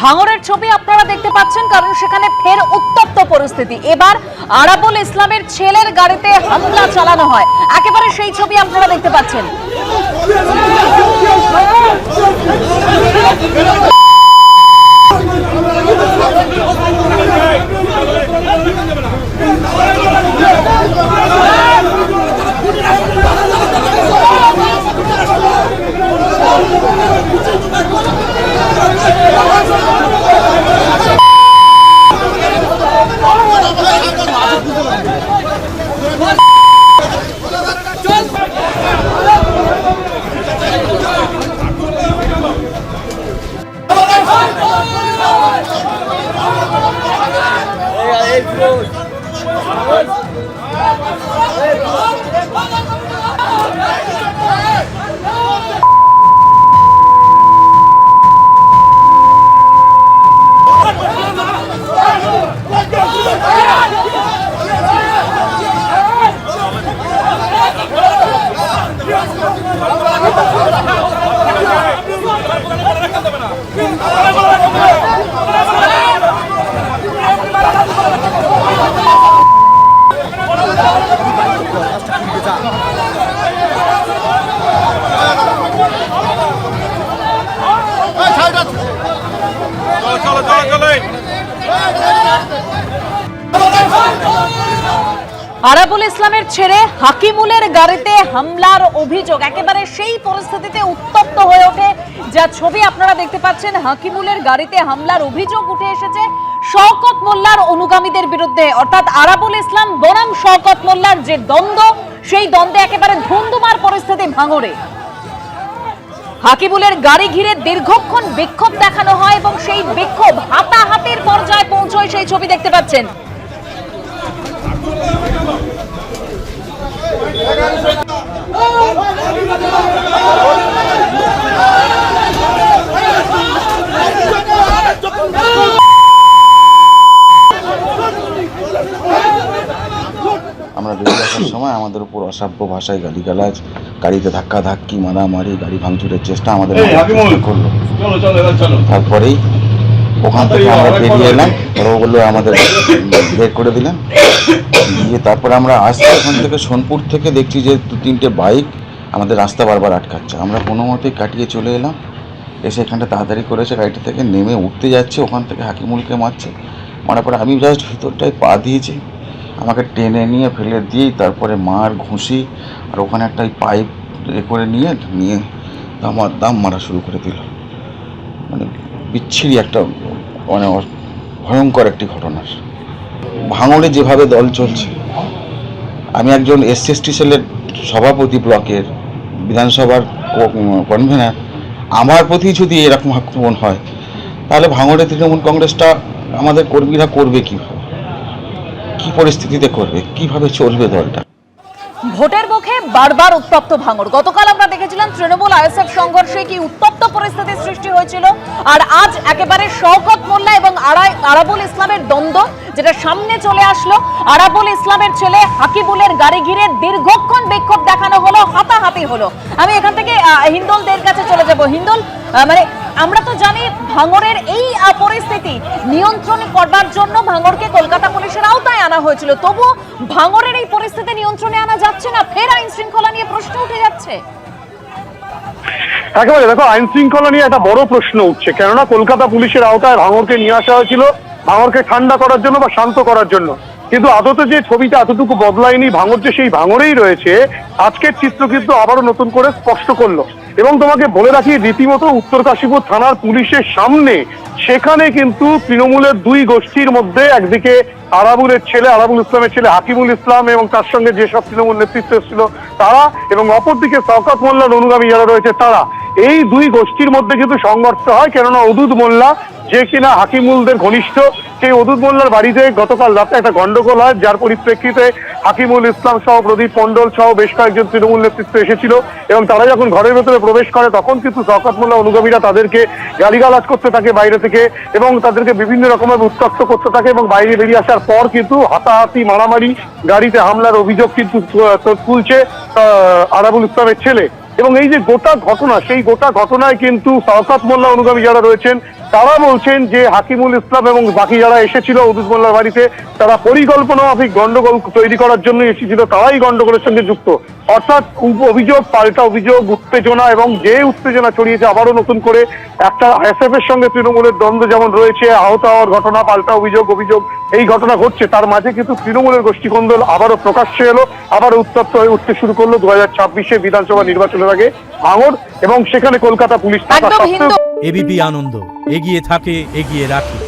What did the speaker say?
ভাঙড়ের ছবি আপনারা দেখতে পাচ্ছেন, কারণ সেখানে ফের উত্তপ্ত পরিস্থিতি। এবার আরাবুল ইসলামের ছেলের গাড়িতে হামলা চালানো হয়। একেবারে সেই ছবি আপনারা দেখতে পাচ্ছেন। চলো আরাবুল ইসলামের ছেড়ে হাকিমুলের গাড়িতে হামলার অভিযোগ একেবারে সেই পরিস্থিতিতে উত্তপ্ত হয়ে ওঠে যা ছবি আপনারা দেখতে পাচ্ছেন। হাকিমুলের গাড়িতে হামলার অভিযোগ উঠে এসেছে শওকত মোল্লার অনুগামীদের বিরুদ্ধে। অর্থাৎ আরাবুল ইসলাম বনাম শওকত মোল্লার যে দ্বন্দ্ব, সেই দ্বন্দ্বে একেবারে ধুমধুমার পরিস্থিতি ভাঙড়ে। হাকিবুলের গাড়ি ঘিরে দীর্ঘক্ষণ বিক্ষোভ দেখানো হয় এবং সেই বিক্ষোভ হাতাহাতির পর্যায়ে পৌঁছয় সেই ছবি দেখতে পাচ্ছেন। আমরা আসার সময় আমাদের উপর অসভ্য ভাষায় গালিগালাজ গাড়িতে ধাক্কা ধাক্কি মারামারি গাড়ি ভাঙচুরের চেষ্টা আমাদের করল। তারপরেই ওখান থেকে আমরা বেরিয়ে এলাম বড়গুলো আমাদের বের করে দিলেন। দিয়ে তারপরে আমরা আসছি ওখান থেকে সোনপুর থেকে দেখছি যে দু তিনটে বাইক আমাদের রাস্তা বারবার আটকাচ্ছে। আমরা কোনো মতে কাটিয়ে চলে এলাম। এসে এখানটা তাড়াতাড়ি করেছে গাড়িটা থেকে নেমে উঠতে যাচ্ছে ওখান থেকে হাকিমুলকে মারছে। মারার পরে আমি জাস্ট ভিতরটায় পা দিয়েছি। আমাকে টেনে নিয়ে ফেলে দিয়েই তারপরে মার ঘুষি আর ওখানে একটা পাইপ এ করে নিয়ে নিয়ে দামার দাম মারা শুরু করে দিল। মানে বিচ্ছিরি একটা মানে ভয়ঙ্কর একটি ঘটনা। ভাঙড়ে যেভাবে দল চলছে, আমি একজন এসএসটি সেলের সভাপতি ব্লকের বিধানসভার কনভেনার আমার প্রতি যদি এরকম আক্রমণ হয়, তাহলে ভাঙড়ে তৃণমূল কংগ্রেসটা আমাদের কর্মীরা করবে কীভাবে? কী পরিস্থিতিতে করবে? কীভাবে চলবে দলটা? ভোটের মুখে বারবার উত্তপ্ত ভাঙর। গতকাল আমরা দেখেছিলাম তৃণমূল আইএসএফ সংঘর্ষে কি উত্তপ্ত পরিস্থিতির সৃষ্টি হয়েছিল। আর আজ একেবারে শওকত মোল্লা এবং আরাবুল ইসলামের দ্বন্দ্ব যেটা সামনে চলে আসলো। আরাবুল ইসলামের ছেলে হাকিবুলের গাড়ি ঘিরে দীর্ঘক্ষণ বিক্ষোভ দেখানো হলো, হাতাহাতি হলো। আমি এখান থেকে হিন্দোলদের কাছে চলে যাব। হিন্দোল মানে আমরা তো জানি ভাঙরের এই পরিস্থিতি নিয়ন্ত্রণ করবার জন্য ভাঙরকে কলকাতা পুলিশের আওতায় আনা হয়েছিল। তবু ভাঙরের এই পরিস্থিতি নিয়ন্ত্রণে আনা যাচ্ছে না। ফের আইন শৃঙ্খলা নিয়ে প্রশ্ন উঠে যাচ্ছে। একেবারে দেখো, আইন শৃঙ্খলা নিয়ে একটা বড় প্রশ্ন উঠছে। কেননা কলকাতা পুলিশের আওতায় ভাঙরকে নিয়ে আসা হয়েছিল। ভাঙরকে ঠান্ডা করার জন্য বা শান্ত করার জন্য। কিন্তু আদতে যে ছবিটা এতটুকু বদলায়নি, ভাঙর যে সেই ভাঙরেই রয়েছে, আজকের চিত্র কিন্তু আবারও নতুন করে স্পষ্ট করল। এবং তোমাকে বলে রাখি, রীতিমতো উত্তর কাশীপুর থানার পুলিশের সামনে, সেখানে কিন্তু তৃণমূলের দুই গোষ্ঠীর মধ্যে একদিকে আরাবুলের ছেলে, আরাবুল ইসলামের ছেলে হাকিমুল ইসলাম এবং তার সঙ্গে যেসব তৃণমূল নেতৃত্ব ছিল তারা এবং অপরদিকে শওকত মোল্লার অনুগামী যারা রয়েছে, তারা। এই দুই গোষ্ঠীর মধ্যে কিন্তু সংঘর্ষ হয়, কেননা অদুদ মোল্লা যে কিনা হাকিমুলদের ঘনিষ্ঠ, সেই অদুদ মোল্লার বাড়িতে গতকাল রাতে একটা গন্ডগোল হয়, যার পরিপ্রেক্ষিতে হাকিমুল ইসলাম সহ প্রদীপ মন্ডল সহ বেশ কয়েকজন তৃণমূল নেতৃত্ব এসেছিল এবং তারা যখন ঘরের ভেতরে প্রবেশ করে, তখন কিন্তু শওকত মোল্লা অনুগামীরা তাদেরকে গালিগালাজ করতে থাকে বাইরে থেকে এবং তাদেরকে বিভিন্ন রকমের উত্তক্ত করতে থাকে এবং বাইরে বেরিয়ে আসার পর কিন্তু হাতাহাতি মারামারি, গাড়িতে হামলার অভিযোগ কিন্তু তুলছে আরাবুল ইসলামের ছেলে। এবং এই যে গোটা ঘটনা, সেই গোটা ঘটনায় কিন্তু শওকত মোল্লা অনুগামী যারা রয়েছেন তারা বলছেন যে হাকিমুল ইসলাম এবং বাকি যারা এসেছিল উদুদ মোল্লার বাড়িতে, তারা পরিকল্পনা মাফিক গন্ডগোল তৈরি করার জন্য এসেছিল, তারাই গন্ডগোলের সঙ্গে যুক্ত। অর্থাৎ অভিযোগ, পাল্টা অভিযোগ, উত্তেজনা এবং যে উত্তেজনা ছড়িয়েছে আবারও নতুন করে একটা আইএসএফ এর সঙ্গে তৃণমূলের দ্বন্দ্ব যেমন রয়েছে আহত হওয়ার ঘটনা পাল্টা অভিযোগ অভিযোগ এই ঘটনা ঘটছে। তার মাঝে কিন্তু তৃণমূলের গোষ্ঠীকন্দল আবারও প্রকাশ্যে এলো আবার উত্তপ্ত হয়ে উঠতে শুরু করল দু হাজার ছাব্বিশে বিধানসভা নির্বাচনের আগে ভাঙর এবং সেখানে কলকাতা পুলিশ থাকা সত্ত্বেও এবিপি আনন্দ এগিয়ে থাকে এগিয়ে রাখে।